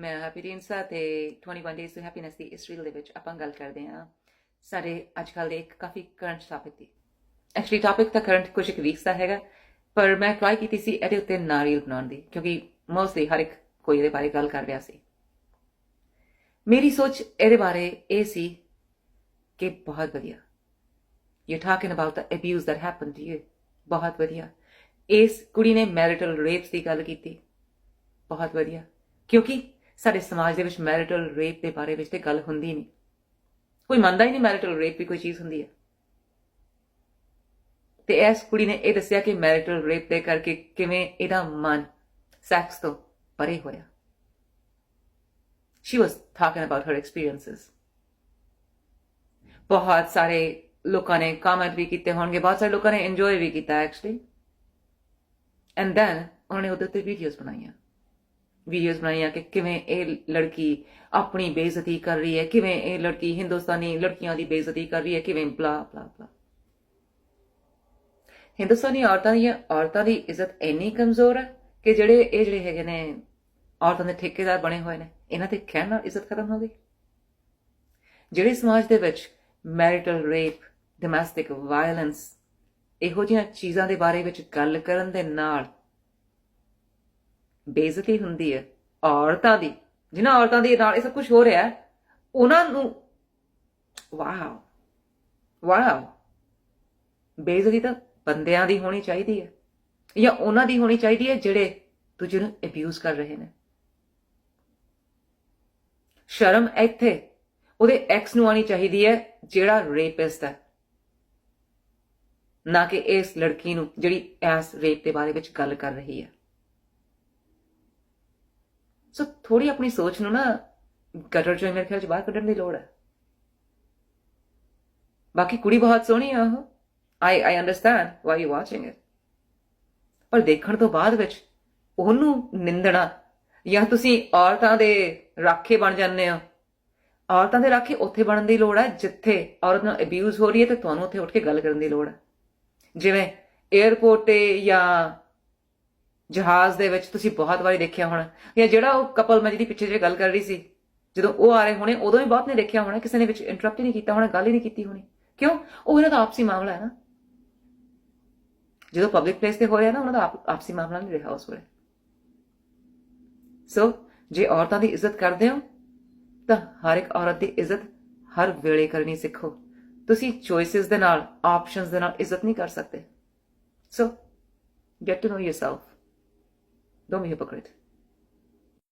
ਮੈਂ ਹੈਪੀ ਰਿੰਸਾ ਤੇ 21 days to happiness ਦੀ ਇਸ ਰੀਲ ਦੇ ਵਿੱਚ ਆਪਾਂ ਗੱਲ ਕਰਦੇ ਹਾਂ। ਸਾਡੇ ਅੱਜ ਕੱਲ੍ਹ ਦੇ ਇੱਕ ਕਾਫੀ ਕਰੰਟ ਟਾਪਿਕ ਦੀ। ਐਕਚੁਅਲੀ ਟਾਪਿਕ ਤਾਂ ਕਰੰਟ ਕੁਝ ਇੱਕ ਵੀਕਸ ਦਾ ਹੈਗਾ, ਪਰ ਮੈਂ ਟਰਾਈ ਕੀਤੀ ਸੀ ਇਹਦੇ ਉੱਤੇ ਨਾ ਰੀਲ ਬਣਾਉਣ ਦੀ, ਕਿਉਂਕਿ ਮੋਸਟਲੀ ਹਰ ਇੱਕ ਕੋਈ ਇਹਦੇ ਬਾਰੇ ਗੱਲ ਕਰ ਰਿਹਾ ਸੀ। ਮੇਰੀ ਸੋਚ ਇਹਦੇ ਬਾਰੇ ਇਹ ਸੀ ਕਿ ਬਹੁਤ ਵਧੀਆ। You talking about the abuse that happen to you ਬਹੁਤ ਵਧੀਆ। ਇਸ ਕੁੜੀ ਨੇ ਮੈਰਿਟਲ ਰੇਪਸ ਦੀ ਗੱਲ ਕੀਤੀ। ਬਹੁਤ ਵਧੀਆ। ਕਿਉਂਕਿ ਸਾਡੇ ਸਮਾਜ ਦੇ ਵਿੱਚ ਮੈਰਿਟਲ ਰੇਪ ਦੇ ਬਾਰੇ ਵਿੱਚ ਤੇ ਗੱਲ ਹੁੰਦੀ ਨਹੀਂ। ਕੋਈ ਮੰਨਦਾ ਹੀ ਨਹੀਂ ਮੈਰਿਟਲ ਰੇਪ ਵੀ ਕੋਈ ਚੀਜ਼ ਹੁੰਦੀ ਹੈ। ਤੇ ਇਸ ਕੁੜੀ ਨੇ ਇਹ ਦੱਸਿਆ ਕਿ ਮੈਰਿਟਲ ਰੇਪ ਦੇ ਕਰਕੇ ਕਿਵੇਂ ਇਹਦਾ ਮਨ ਸੈਕਸ ਤੋਂ ਪਰੇ ਹੋਇਆ। She was talking about her experiences. ਬਹੁਤ ਸਾਰੇ ਲੋਕਾਂ ਨੇ ਕਮੈਂਟ ਵੀ ਕੀਤੇ ਹੋਣਗੇ, ਬਹੁਤ ਸਾਰੇ ਲੋਕਾਂ ਨੇ ਇੰਜੋਏ ਵੀ ਕੀਤਾ ਐਕਚੁਅਲੀ ਐਂਡ ਦੈਨ ਉਹਨਾਂ ਨੇ ਉਹਦੇ ਤੇ ਵੀਡੀਓਜ਼ ਬਣਾਈਆਂ। ਵੀਡੀਓਜ਼ ਬਣਾਈਆਂ ਕਿ ਕਿਵੇਂ ਇਹ ਲੜਕੀ ਆਪਣੀ ਬੇਇੱਜ਼ਤੀ ਕਰ ਰਹੀ ਹੈ, ਕਿਵੇਂ ਇਹ ਲੜਕੀ ਹਿੰਦੁਸਤਾਨੀ ਲੜਕੀਆਂ ਦੀ ਬੇਇੱਜ਼ਤੀ ਕਰ ਰਹੀ ਹੈ, ਕਿਵੇਂ ਬਲਾ ਬਲਾ ਬਲਾ ਹਿੰਦੁਸਤਾਨੀ ਔਰਤਾਂ ਦੀ ਔਰਤਾਂ ਦੀ ਇੱਜ਼ਤ ਇੰਨੀ ਕਮਜ਼ੋਰ ਹੈ ਕਿ ਜਿਹੜੇ, ਇਹ ਜਿਹੜੇ ਹੈਗੇ ਨੇ ਔਰਤਾਂ ਦੇ ਠੇਕੇਦਾਰ ਬਣੇ ਹੋਏ ਨੇ, ਇਹਨਾਂ ਤੇ ਕਹਿਣ ਨਾਲ ਇੱਜ਼ਤ ਖਤਮ ਹੋ ਗਈ। ਜਿਹੜੇ ਸਮਾਜ ਦੇ ਵਿੱਚ ਮੈਰਿਟਲ ਰੇਪ ਡੋਮੈਸਟਿਕ ਵਾਇਲੈਂਸ ਇਹੋ ਜਿਹੀਆਂ ਚੀਜ਼ਾਂ ਦੇ ਬਾਰੇ ਵਿੱਚ ਗੱਲ ਕਰਨ ਦੇ ਨਾਲ ਬੇਇੱਜ਼ਤੀ ਹੁੰਦੀ ਹੈ, ਔਰਤਾਂ ਦੀ, ਜਿਨ੍ਹਾਂ ਔਰਤਾਂ ਦੇ ਨਾਲ ਇਹ ਸਭ ਕੁਝ ਹੋ ਰਿਹਾ ਹੈ, ਉਹਨਾਂ ਨੂੰ, ਵਾਓ ਵਾਓ, ਬੇਇੱਜ਼ਤੀ ਤਾਂ ਬੰਦਿਆਂ ਦੀ ਹੋਣੀ ਚਾਹੀਦੀ ਹੈ, ਜਾਂ ਉਹਨਾਂ ਦੀ ਹੋਣੀ ਚਾਹੀਦੀ ਹੈ ਜਿਹੜੇ ਦੂਜੇ ਨੂੰ ਅਬਿਊਜ਼ ਕਰ ਰਹੇ ਨੇ। ਸ਼ਰਮ ਇੱਥੇ, ਉਹਦੇ ਐਕਸ ਨੂੰ ਆਣੀ ਚਾਹੀਦੀ ਹੈ, ਜਿਹੜਾ ਰੇਪਿਸਟ ਹੈ। ਨਾ ਕਿ ਇਸ ਲੜਕੀ ਨੂੰ ਜਿਹੜੀ ਇਸ ਰੇਪ ਦੇ ਬਾਰੇ ਵਿੱਚ ਗੱਲ ਕਰ ਰਹੀ ਹੈ। ਸੋ ਥੋੜੀ ਆਪਣੀ ਸੋਚ ਨੂੰ ਨਾ ਗਟਰ ਚੋਂ ਮੇਰੇ ਖਿਆਲ ਚ ਬਾਹਰ ਕੱਢਣ ਦੀ ਲੋੜ ਹੈ। ਬਾਕੀ ਕੁੜੀ ਬਹੁਤ ਸੋਹਣੀ ਆ ਉਹ। I I understand why you watching it ਪਰ ਦੇਖਣ ਤੋਂ ਬਾਅਦ ਵਿੱਚ ਉਹਨੂੰ ਨਿੰਦਣਾ ਜਾਂ ਤੁਸੀਂ ਔਰਤਾਂ ਦੇ ਰਾਖੇ ਬਣ ਜਾਂਦੇ ਹੋ। ਔਰਤਾਂ ਦੇ ਰਾਖੇ ਉੱਥੇ ਬਣਨ ਦੀ ਲੋੜ ਹੈ, ਜਿੱਥੇ ਔਰਤ ਨੂੰ ਅਬਿਊਜ਼ ਹੋ ਰਹੀ ਹੈ ਤੇ ਤੁਹਾਨੂੰ ਉੱਥੇ ਉੱਠ ਕੇ ਗੱਲ ਕਰਨ ਦੀ ਲੋੜ ਹੈ। ਜਿਵੇਂ 에어ਪੋਰਟ ਤੇ ਜਾਂ ਜਹਾਜ਼ ਦੇ ਵਿੱਚ ਤੁਸੀਂ ਬਹੁਤ ਵਾਰੀ ਦੇਖਿਆ ਹੋਣਾ। ਜਾਂ ਜਿਹੜਾ ਉਹ ਕਪਲ ਮੈਂ ਜਿਹਦੀ ਪਿੱਛੇ ਜੇ ਗੱਲ ਕਰ ਰਹੀ ਸੀ, ਜਦੋਂ ਉਹ ਆ ਰਹੇ ਹੋਣੇ, ਉਦੋਂ ਵੀ ਬਹੁਤ ਨੇ ਦੇਖਿਆ ਹੋਣਾ, ਕਿਸੇ ਨੇ ਵਿੱਚ ਇੰਟਰਰਪਟ ਹੀ ਨਹੀਂ ਕੀਤਾ ਹੋਣਾ, ਗੱਲ ਹੀ ਨਹੀਂ ਕੀਤੀ ਹੋਣੀ। ਕਿਉਂ? ਉਹ ਇਹਨਾਂ ਦਾ ਆਪਸੀ ਮਾਮਲਾ ਹੈ ਨਾ। ਜਦੋਂ ਪਬਲਿਕ ਪਲੇਸ ਤੇ ਹੋ ਰਿਹਾ ਨਾ, ਉਹਨਾਂ ਦਾ ਆਪਸੀ ਮਾਮਲਾ ਨਹੀਂ ਰਿਹਾ ਉਸ ਵੇਲੇ। ਸੋ ਜੇ ਔਰਤਾਂ ਦੀ ਇੱਜ਼ਤ ਕਰਦੇ ਹੋ, ਤਾਂ ਹਰ ਇੱਕ ਔਰਤ ਦੀ ਇੱਜ਼ਤ ਹਰ ਵੇਲੇ ਕਰਨੀ ਸਿੱਖੋ। ਤੁਸੀਂ ਚੋਇਸਸ ਦੇ ਨਾਲ ਆਪਸ਼ਨਸ ਦੇ ਨਾਲ ਇੱਜ਼ਤ ਨਹੀਂ ਕਰ ਸਕਦੇ। ਸੋ get to know yourself Дом ее покрыт.